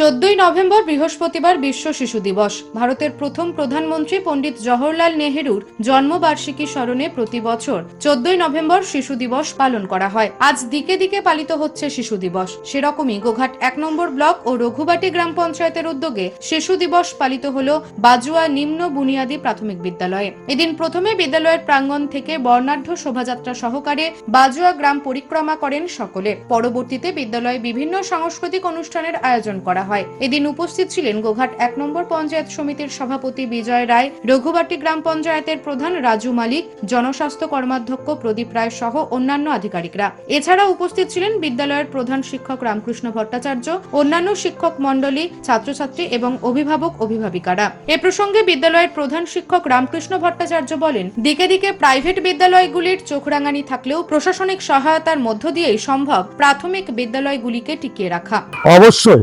চোদ্দই নভেম্বর বৃহস্পতিবার বিশ্ব শিশু দিবস। ভারতের প্রথম প্রধানমন্ত্রী পণ্ডিত জওহরলাল নেহেরুর জন্মবার্ষিকী স্মরণে প্রতি বছর চোদ্দই নভেম্বর শিশু দিবস পালন করা হয়। আজ দিকে দিকে পালিত হচ্ছে শিশু দিবস। সেরকমই গোঘাট এক নম্বর ব্লক ও রঘুবাটি গ্রাম পঞ্চায়েতের উদ্যোগে শিশু দিবস পালিত হল বাজুয়া নিম্ন বুনিয়াদী প্রাথমিক বিদ্যালয়ে। এদিন প্রথমে বিদ্যালয়ের প্রাঙ্গণ থেকে বর্ণাঢ্য শোভাযাত্রা সহকারে বাজুয়া গ্রাম পরিক্রমা করেন সকলে। পরবর্তীতে বিদ্যালয়ে বিভিন্ন সাংস্কৃতিক অনুষ্ঠানের আয়োজন করা এদিন উপস্থিত ছিলেন গোঘাট এক নম্বর পঞ্চায়েত সমিতির সভাপতি বিজয় রায়, রঘুবাটি গ্রাম পঞ্চায়েতের প্রধান রাজু মালিক, জনস্বাস্থ্য কর্মাধ্যক্ষ প্রদীপ রায় সহ অন্যান্য আধিকারিকরা। এছাড়া উপস্থিত ছিলেন বিদ্যালয়ের প্রধান শিক্ষক রামকৃষ্ণ ভট্টাচার্য, অন্যান্য শিক্ষক মণ্ডলী, ছাত্রছাত্রী এবং অভিভাবক অভিভাবিকারা। এ প্রসঙ্গে বিদ্যালয়ের প্রধান শিক্ষক রামকৃষ্ণ ভট্টাচার্য বলেন, দিকে দিকে প্রাইভেট বিদ্যালয়গুলির চোখরাঙানি থাকলেও প্রশাসনিক সহায়তার মধ্য দিয়েই সম্ভব প্রাথমিক বিদ্যালয়গুলিকে টিকিয়ে রাখা। অবশ্যই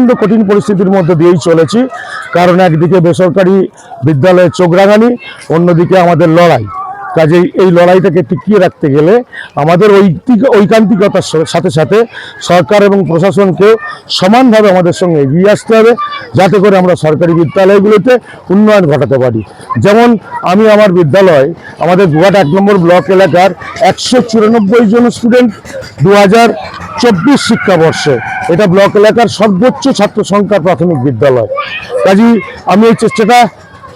প্রচণ্ড কঠিন পরিস্থিতির মধ্যে দিয়েই চলেছি। কারণ একদিকে বেসরকারি বিদ্যালয়ের চোখ রাঙানি, অন্যদিকে আমাদের লড়াই। কাজেই এই লড়াইটাকে টিকিয়ে রাখতে গেলে আমাদের ঐকান্তিকতার সাথে সাথে সরকার এবং প্রশাসনকে সমানভাবে আমাদের সঙ্গে এগিয়ে আসতে হবে, যাতে করে আমরা সরকারি বিদ্যালয়গুলোতে উন্নয়ন ঘটাতে পারি। যেমন আমি আমার বিদ্যালয়, আমাদের গুয়াহাট এক নম্বর ব্লক এলাকার একশো চুরানব্বই জন স্টুডেন্ট দু হাজার চব্বিশ শিক্ষাবর্ষে। এটা ব্লক এলাকার সর্বোচ্চ ছাত্র সংখ্যার প্রাথমিক বিদ্যালয়। কাজী আমি এই চেষ্টাটা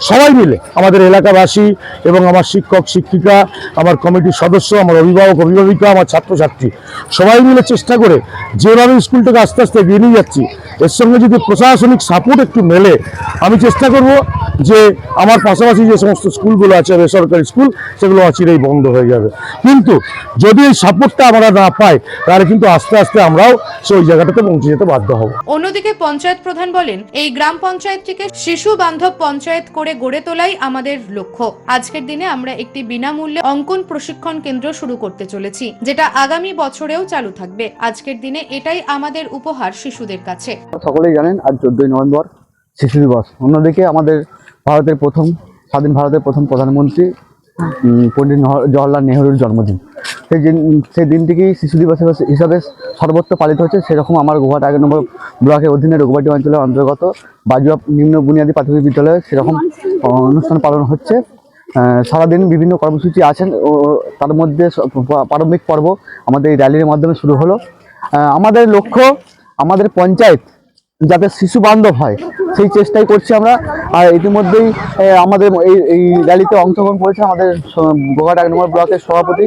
সবাই মিলে, আমাদের এলাকাবাসী এবং আমার শিক্ষক, শিক্ষিকা, আমার কমিটির সদস্য, আমার অভিভাবক, অভিভাবিকা, আমার ছাত্রছাত্রী, সবাই মিলে চেষ্টা করে যেভাবে স্কুলটাকে আস্তে আস্তে এগিয়ে নিয়ে যাচ্ছি, এর সঙ্গে যদি প্রশাসনিক সাপোর্ট একটু মেলে, আমি চেষ্টা করব যে আমার পাশাপাশি যে সমস্ত স্কুলগুলো আছে বেসরকারি স্কুল সেগুলো অচিরেই বন্ধ হয়ে যাবে। কিন্তু যদি এই সাপোর্টটা আমরা না পাই তাহলে কিন্তু আস্তে আস্তে আমরাও সেই জায়গাটাতে পৌঁছে যেতে বাধ্য হব। অন্যদিকে পঞ্চায়েত প্রধান বলেন এই গ্রাম পঞ্চায়েতটিকে শিশু বান্ধব পঞ্চায়েত করে গড়ে তোলাই আমাদের লক্ষ্য। আজকের দিনে আমরা একটি বিনামূল্যে অঙ্কন প্রশিক্ষণ কেন্দ্র শুরু করতে চলেছি যেটা আগামী বছরেও চালু থাকবে। আজকের দিনে এটাই আমাদের উপহার শিশুদের কাছে। সকলেই জানেন আজ চোদ্দই নভেম্বর শিশু দিবস। অন্যদিকে আমাদের ভারতের প্রথম, স্বাধীন ভারতের প্রথম প্রধানমন্ত্রী পণ্ডিত জওয়াহরলাল নেহরুর জন্মদিন। সেই দিন, সেই দিনটিকেই শিশু দিবস হিসাবে সর্বত্র পালিত হচ্ছে। সেরকম আমার গোহাট এক নম্বর ব্লকের অধীনে রঘুবাটি অঞ্চলের অন্তর্গত বাজুয়া নিম্ন বুনিয়াদী প্রাথমিক বিদ্যালয়ে সেরকম অনুষ্ঠান পালন হচ্ছে। সারাদিন বিভিন্ন কর্মসূচি আছেন। ও, তার মধ্যে প্রারম্ভিক পর্ব আমাদের এই র্যালির মাধ্যমে শুরু হলো। আমাদের লক্ষ্য, আমাদের পঞ্চায়েত যাতে শিশু বান্ধব হয়। সেই চেষ্টাই করছি আমরা। আর ইতিমধ্যেই আমাদের এই এই র্যালিতে অংশগ্রহণ করেছে আমাদের গোঘাট এক নম্বর ব্লকের সভাপতি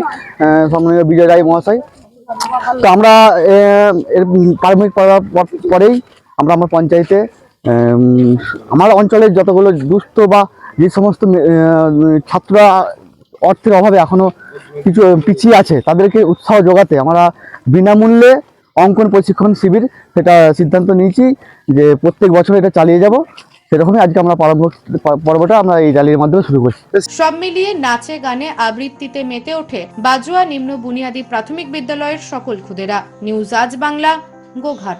সম্মানীয় বিজয় রায় মহাশয়। তো আমরা এর প্রাথমিক পর- পরেই আমরা আমার পঞ্চায়েতে আমার অঞ্চলের যতগুলো দুস্থ বা যে সমস্ত ছাত্ররা অর্থের অভাবে এখনও কিছু পিছিয়ে আছে, তাদেরকে উৎসাহ যোগাতে আমরা বিনামূল্যে অঙ্কন প্রশিক্ষণ শিবির, সেটা সিদ্ধান্ত নিয়েছি যে প্রত্যেক বছর এটা চালিয়ে যাব। সেরকমই আজকে আমরা পর্বটা আমরা এই র্যালির মাধ্যমে শুরু করছি। সব মিলিয়ে নাচে গানে আবৃত্তিতে মেতে ওঠে বাজুয়া, নিম্ন বুনিয়াদী প্রাথমিক বিদ্যালয়ের সকল খুদেরা। নিউজ আজ বাংলা, গোঘাট।